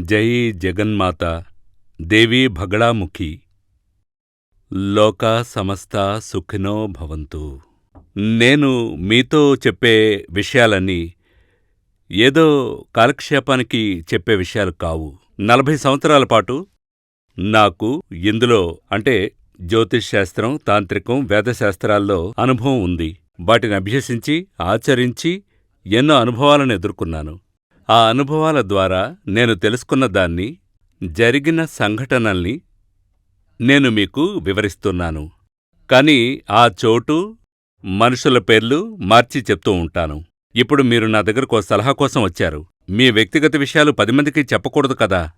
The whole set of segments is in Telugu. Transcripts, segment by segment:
జై జగన్మాత దేవీ భగళాముఖి. లోకా సమస్త సుఖినో భవంతు. నేను మీతో చెప్పే విషయాలన్నీ ఏదో కాలక్షేపానికి చెప్పే విషయాలు కావు. నలభై సంవత్సరాల పాటు నాకు ఇందులో అంటే జ్యోతిష్శాస్త్రం తాంత్రికం వేదశాస్త్రాల్లో అనుభవం ఉంది. వాటిని అభ్యసించి ఆచరించి ఎన్నో అనుభవాలను ఎదుర్కొన్నాను. ఆ అనుభవాల ద్వారా నేను తెలుసుకున్న దాన్ని జరిగిన సంఘటనల్ని నేను మీకు వివరిస్తున్నాను. కాని ఆ చోటు మనుషుల పేర్లు మార్చి చెప్తూ ఉంటాను. ఇప్పుడు మీరు నా దగ్గరకు సలహా కోసం వచ్చారు. మీ వ్యక్తిగత విషయాలు పది మందికి చెప్పకూడదు కదా?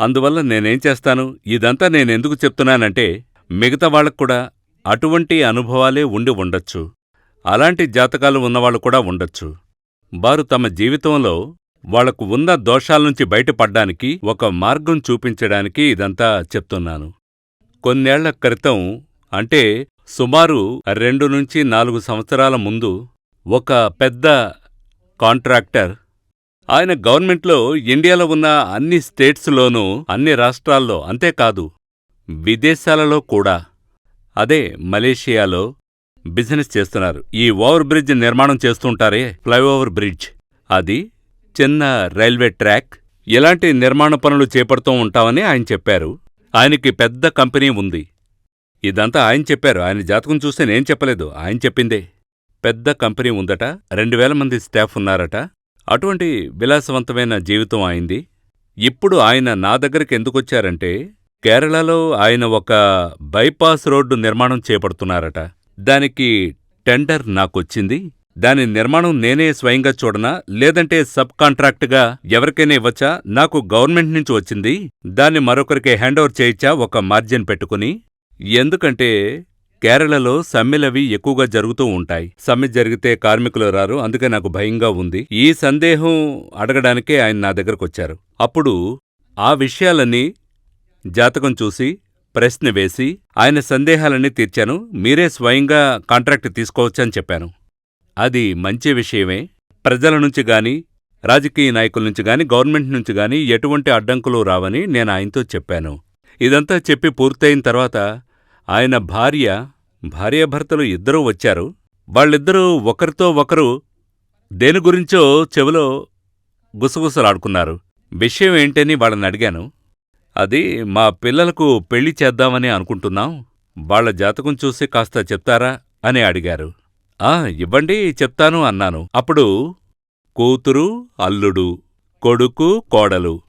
అందువల్ల నేనేం చేస్తాను? ఇదంతా నేనెందుకు చెప్తున్నానంటే మిగతా వాళ్ళకు కూడా అటువంటి అనుభవాలే ఉండి ఉండొచ్చు. అలాంటి జాతకాలు ఉన్నవాళ్ళు కూడా ఉండొచ్చు. వారు తమ జీవితంలో వాళ్ళకు ఉన్న దోషాల్నుంచి బయటపడ్డానికి ఒక మార్గం చూపించడానికి ఇదంతా చెప్తున్నాను. కొన్నేళ్ళ క్రితం అంటే సుమారు రెండు నుంచి నాలుగు సంవత్సరాల ముందు ఒక పెద్ద కాంట్రాక్టర్ ఆయన గవర్నమెంట్లో ఇండియాలో ఉన్న అన్ని స్టేట్స్లోనూ అన్ని రాష్ట్రాల్లో అంతేకాదు విదేశాలలో కూడా అదే మలేషియాలో బిజినెస్ చేస్తున్నారు. ఈ ఓవర్ బ్రిడ్జ్ నిర్మాణం చేస్తుంటారే ఫ్లైఓవర్ బ్రిడ్జ్. అది చిన్న రైల్వే ట్రాక్ ఇలాంటి నిర్మాణ పనులు చేపడుతూ ఉంటామని ఆయన చెప్పారు. ఆయనకి పెద్ద కంపెనీ ఉంది. ఇదంతా ఆయన చెప్పారు. ఆయన జాతకం చూస్తే నేను చెప్పలేదు. ఆయన చెప్పిందే. పెద్ద కంపెనీ ఉందట. రెండు వేల మంది స్టాఫ్ ఉన్నారట. అటువంటి విలాసవంతమైన జీవితం అయింది. ఇప్పుడు ఆయన నా దగ్గరికి ఎందుకొచ్చారంటే కేరళలో ఆయన ఒక బైపాస్ రోడ్డు నిర్మాణం చేపడుతున్నారట. దానికి టెండర్ నాకొచ్చింది దాని నిర్మాణం నేనే స్వయంగా చూడనా? లేదంటే సబ్ కాంట్రాక్ట్గా ఎవరికైనా ఇవ్వచ్చా? నాకు గవర్నమెంట్ నుంచి వచ్చింది. దాన్ని మరొకరికి హ్యాండోవర్ చేయొచ్చా ఒక మార్జిన్ పెట్టుకుని. ఎందుకంటే కేరళలో సమ్మెలవి ఎక్కువగా జరుగుతూ ఉంటాయి. సమ్మె జరిగితే కార్మికులు రారు. అందుకే నాకు భయంగా ఉంది. ఈ సందేహం అడగడానికే ఆయన నా దగ్గరకొచ్చారు అప్పుడు ఆ విషయాలన్నీ జాతకం చూసి ప్రశ్న వేసి ఆయన సందేహాలన్నీ తీర్చాను. మీరే స్వయంగా కాంట్రాక్ట్ తీసుకోవచ్చని చెప్పాను. అది మంచి విషయమే. ప్రజల నుంచి గాని రాజకీయ నాయకుల నుంచి గాని గవర్నమెంట్ నుంచి గాని ఎటువంటి అడ్డంకులు రావని నేను ఆయనతో చెప్పాను. ఇదంతా చెప్పి పూర్తయిన తర్వాత ఆయన భార్య భార్యాభర్తలు ఇద్దరూ వచ్చారు. వాళ్ళిద్దరూ ఒకరితో ఒకరు దేని గురించో చెవిలో గుసగుసలాడుకున్నారు. విషయం ఏంటని వాళ్ళని అడిగాను. అది మా పిల్లలకు పెళ్ళి చేద్దామని అనుకుంటున్నాం. వాళ్ళ జాతకం చూసి కాస్త చెప్తారా అని అడిగారు. ఆ ఇవ్వండి చెప్తాను అన్నాను. అప్పుడు కూతురు అల్లుడు కొడుకు కోడలు.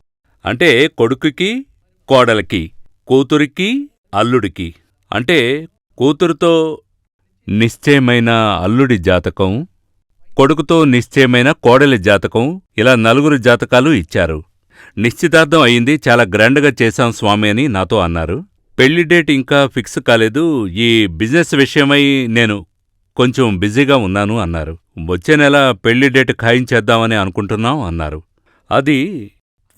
అంటే కొడుకుకి కోడలికి కూతురికి అల్లుడికి. అంటే కూతురుతో నిశ్చయమైన అల్లుడి జాతకం కొడుకుతో నిశ్చయమైన కోడలి జాతకం ఇలా నలుగురు జాతకాలు ఇచ్చారు. నిశ్చితార్థం అయింది చాలా గ్రాండ్గా చేశాం స్వామి అని నాతో అన్నారు. పెళ్ళి డేట్ ఇంకా ఫిక్స్ కాలేదు ఈ బిజినెస్ విషయమై నేను కొంచెం బిజీగా ఉన్నాను అన్నారు. వచ్చే నెల పెళ్ళి డేట్ ఖాయించేద్దామని అనుకుంటున్నాం అన్నారు. అది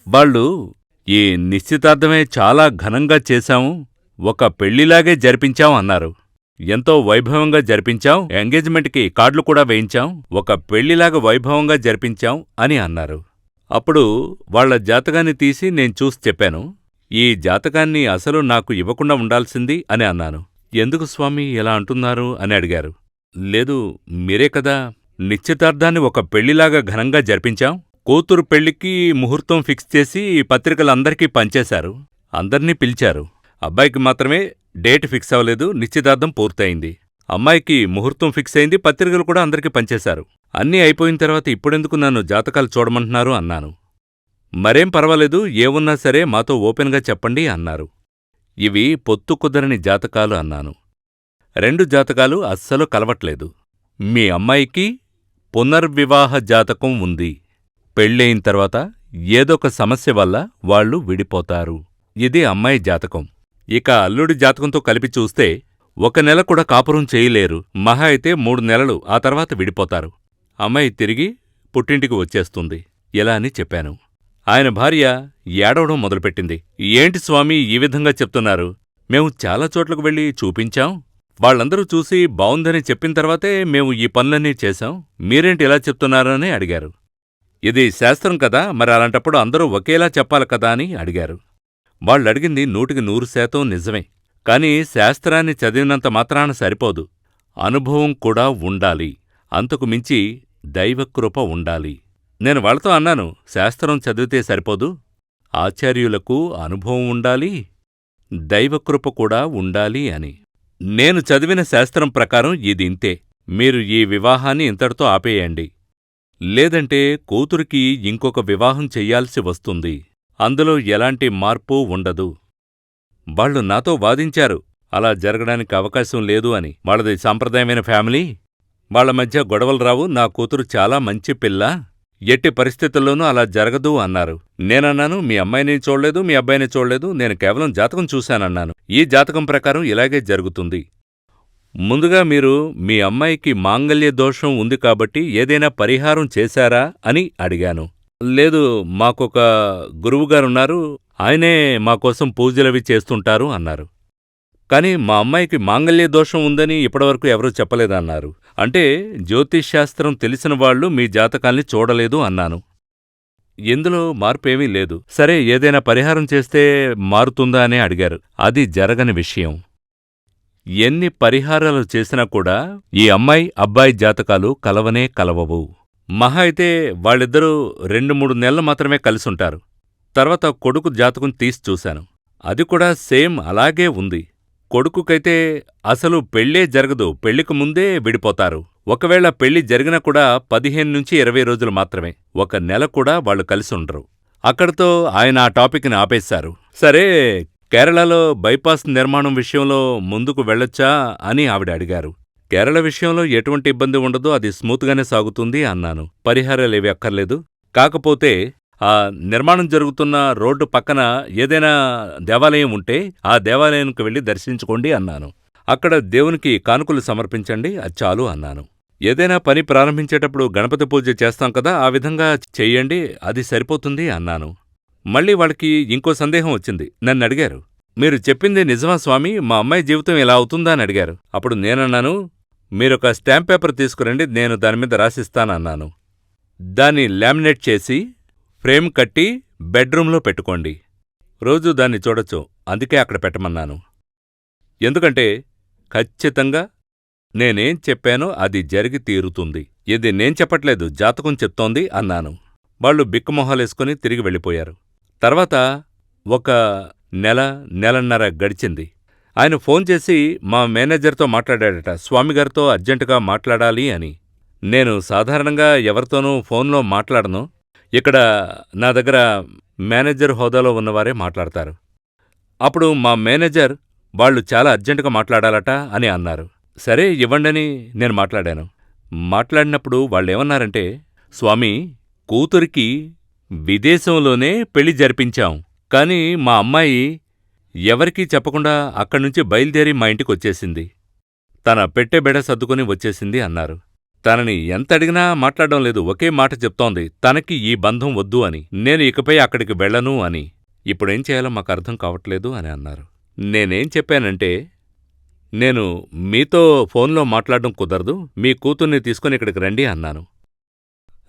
వాళ్ళు ఈ నిశ్చితార్థమే చాలా ఘనంగా చేశాము. ఒక పెళ్ళిలాగే జరిపించాం అన్నారు. ఎంతో వైభవంగా జరిపించాం. ఎంగేజ్మెంట్కి కార్డులు కూడా వేయించాం. ఒక పెళ్ళిలాగా వైభవంగా జరిపించాం అని అన్నారు. అప్పుడు వాళ్ళ జాతకాన్ని తీసి నేను చూసి చెప్పాను. ఈ జాతకాన్ని అసలు నాకు ఇవ్వకుండా ఉండాల్సింది అని అన్నాను. ఎందుకు స్వామి ఇలా అంటున్నారు అని అడిగారు. లేదు మీరే కదా నిశ్చితార్థాన్ని ఒక పెళ్ళిలాగా ఘనంగా జరిపించాం. కూతురు పెళ్ళికి ముహూర్తం ఫిక్స్ చేసి పత్రికలందరికీ పంచేశారు. అందర్నీ పిలిచారు. అబ్బాయికి మాత్రమే డేట్ ఫిక్స్ అవ్వలేదు నిశ్చితార్థం పూర్తయింది. అమ్మాయికి ముహూర్తం ఫిక్స్ అయింది పత్రికలు కూడా అందరికీ పంచేశారు. అన్నీ అయిపోయిన తర్వాత ఇప్పుడెందుకు నన్ను జాతకాలు చూడమంటున్నారు అన్నాను. మరేం పర్వాలేదు ఏమున్నా సరే మాతో ఓపెన్గా చెప్పండి అన్నారు. ఇవి పొత్తు కుదరని జాతకాలు అన్నాను. రెండు జాతకాలు అస్సలు కలవట్లేదు. మీ అమ్మాయికి పునర్వివాహ జాతకం ఉంది. పెళ్ళయిన తర్వాత ఏదొక సమస్య వల్ల వాళ్ళు విడిపోతారు. ఇది అమ్మాయి జాతకం. ఇక అల్లుడి జాతకంతో కలిపి చూస్తే ఒక నెల కూడా కాపురం చేయలేరు. మహా అయితే మూడు నెలలు ఆ తర్వాత విడిపోతారు. అమ్మాయి తిరిగి పుట్టింటికి వచ్చేస్తుంది. ఇలా అని చెప్పాను. ఆయన భార్య ఏడవడం మొదలుపెట్టింది. ఏంటి స్వామి ఈ విధంగా చెప్తున్నారు? మేము చాలా చోట్లకు వెళ్ళి చూపించాం. వాళ్ళందరూ చూసి బావుందని చెప్పిన తర్వాతే మేము ఈ పనులన్నీ చేశాం. మీరేంటి ఇలా చెప్తున్నారని అడిగారు. ఇది శాస్త్రం కదా మరి అలాంటప్పుడు అందరూ ఒకేలా చెప్పాలి కదా అని అడిగారు. వాళ్ళడిగింది నూటికి నూరు శాతం నిజమే కాని శాస్త్రాన్ని చదివినంత మాత్రాన సరిపోదు. అనుభవం కూడా ఉండాలి అంతకు మించి దైవకృప ఉండాలి. నేను వాళ్ళతో అన్నాను శాస్త్రం చదివితే సరిపోదు ఆచార్యులకు అనుభవం ఉండాలి దైవకృప కూడా ఉండాలి అని. నేను చదివిన శాస్త్రం ప్రకారం ఇది ఇంతే. మీరు ఈ వివాహాన్ని ఇంతటితో ఆపేయండి. లేదంటే కూతురికి ఇంకొక వివాహం చెయ్యాల్సి వస్తుంది. అందులో ఎలాంటి మార్పు ఉండదు. వాళ్ళు నాతో వాదించారు. అలా జరగడానికి అవకాశం లేదు అని. వాళ్ళది సాంప్రదాయమైన ఫ్యామిలీ. వాళ్ళ మధ్య గొడవలు రావు. నా కూతురు చాలా మంచి పిల్ల. ఎట్టి పరిస్థితుల్లోనూ అలా జరగదు అన్నారు. నేనన్నాను మీ అమ్మాయిని చూడలేదు మీ అబ్బాయిని చూడలేదు నేను కేవలం జాతకం చూశానన్నాను. ఈ జాతకం ప్రకారం ఇలాగే జరుగుతుంది. ముందుగా మీరు మీ అమ్మాయికి మాంగల్య దోషం ఉంది కాబట్టి ఏదైనా పరిహారం చేశారా? అని అడిగాను. లేదు మాకొక గురువుగారున్నారు ఆయనే మాకోసం పూజలవి చేస్తుంటారు అన్నారు. కాని మా అమ్మాయికి మాంగల్య దోషం ఉందని ఇప్పటివరకు ఎవరూ చెప్పలేదన్నారు. అంటే జ్యోతిష్శాస్త్రం తెలిసిన వాళ్ళు మీ జాతకాల్ని చూడలేదు అన్నాను. ఇందులో మార్పేమీ లేదు. సరే ఏదైనా పరిహారం చేస్తే మారుతుందా అనే అడిగారు. అది జరగని విషయం. ఎన్ని పరిహారాలు చేసినా కూడా ఈ అమ్మాయి అబ్బాయి జాతకాలు కలవనే కలవవు. మహా అయితే వాళ్ళిద్దరూ రెండు మూడు నెలలు మాత్రమే కలిసుంటారు. తర్వాత కొడుకు జాతకం తీసి చూశాను. అది కూడా సేమ్ అలాగే ఉంది. కొడుకుకైతే అసలు పెళ్ళే జరగదు పెళ్ళికి ముందే విడిపోతారు. ఒకవేళ పెళ్ళి జరిగినా కూడా పదిహేను నుంచి ఇరవై రోజులు మాత్రమే. ఒక నెల కూడా వాళ్ళు కలిసుండరు అక్కడితో ఆయన ఆ టాపిక్ని ఆపేశారు. సరే కేరళలో బైపాస్ నిర్మాణం విషయంలో ముందుకు వెళ్ళొచ్చా అని ఆవిడ అడిగారు. కేరళ విషయంలో ఎటువంటి ఇబ్బంది ఉండదు అది స్మూత్గానే సాగుతుంది అన్నాను. పరిహారాలేవి అక్కర్లేదు. కాకపోతే ఆ నిర్మాణం జరుగుతున్న రోడ్డు పక్కన ఏదైనా దేవాలయం ఉంటే ఆ దేవాలయానికి వెళ్ళి దర్శించుకోండి అన్నాను. అక్కడ దేవునికి కానుకలు సమర్పించండి అది చాలు అన్నాను. ఏదైనా పని ప్రారంభించేటప్పుడు గణపతి పూజ చేస్తాం కదా ఆ విధంగా చెయ్యండి అది సరిపోతుంది అన్నాను. మళ్ళీ వాళ్ళకి ఇంకో సందేహం వచ్చింది. నన్ను అడిగారు. మీరు చెప్పింది నిజమా స్వామి? మా అమ్మాయి జీవితం ఇలా అవుతుందా అని అడిగారు. అప్పుడు నేనన్నాను మీరొక స్టాంప్ పేపర్ తీసుకురండి నేను దాని మీద రాసిస్తానన్నాను దాన్ని లామినేట్ చేసి ఫ్రేమ్ కట్టి బెడ్రూంలో పెట్టుకోండి. రోజు దాన్ని చూడొచ్చు. అందుకే అక్కడ పెట్టమన్నాను. ఎందుకంటే ఖచ్చితంగా నేనేం చెప్పానో అది జరిగి తీరుతుంది. ఇది నేను చెప్పట్లేదు జాతకం చెప్తోంది అన్నాను. వాళ్ళు బిక్కమొహాలేసుకుని తిరిగి వెళ్ళిపోయారు. తర్వాత ఒక నెల నెలన్నర గడిచింది. ఆయన ఫోన్ చేసి మా మేనేజర్తో మాట్లాడాడట స్వామిగారితో అర్జెంటుగా మాట్లాడాలి అని. నేను సాధారణంగా ఎవరితోనూ ఫోన్లో మాట్లాడను. ఇక్కడ నా దగ్గర మేనేజర్ హోదాలో ఉన్నవారే మాట్లాడతారు. అప్పుడు మా మేనేజర్ వాళ్ళు చాలా అర్జెంటుగా మాట్లాడాలట అని అన్నారు. సరే ఇవ్వండని నేను మాట్లాడాను. మాట్లాడినప్పుడు వాళ్ళేమన్నారంటే స్వామి కూతురికి విదేశంలోనే పెళ్ళి జరిపించాం. కాని మా అమ్మాయి ఎవరికీ చెప్పకుండా అక్కడ్నుంచి బయలుదేరి మా ఇంటికొచ్చేసింది తన పెట్టె సర్దుకుని వచ్చేసింది అన్నారు. తనని ఎంత అడిగినా మాట్లాడడం లేదు ఒకే మాట చెప్తోంది తనకి ఈ బంధం వద్దు అని. నేను ఇకపై అక్కడికి వెళ్ళను అని. ఇప్పుడేం చేయాలో మాకు అర్థం కావట్లేదు అని అన్నారు. నేనేం చెప్పానంటే నేను మీతో ఫోన్లో మాట్లాడడం కుదరదు మీ కూతుర్ని తీసుకుని ఇక్కడికి రండి అన్నాను.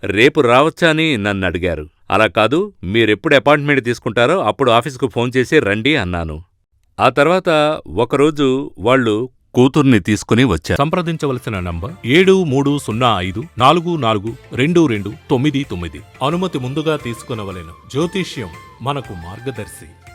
రేపు రావచ్చా అని నన్ను అడిగారు. అలా కాదు మీరెప్పుడు అపాయింట్మెంట్ తీసుకుంటారో అప్పుడు ఆఫీసుకు ఫోన్ చేసి రండి అన్నాను. ఆ తర్వాత ఒకరోజు వాళ్ళు కూతుర్ని తీసుకుని వచ్చారు. సంప్రదించవలసిన నంబర్ ఏడు మూడు సున్నా ఐదు నాలుగు నాలుగు రెండు రెండు తొమ్మిది తొమ్మిది. అనుమతి ముందుగా తీసుకునవలెను. జ్యోతిష్యం మనకు మార్గదర్శి.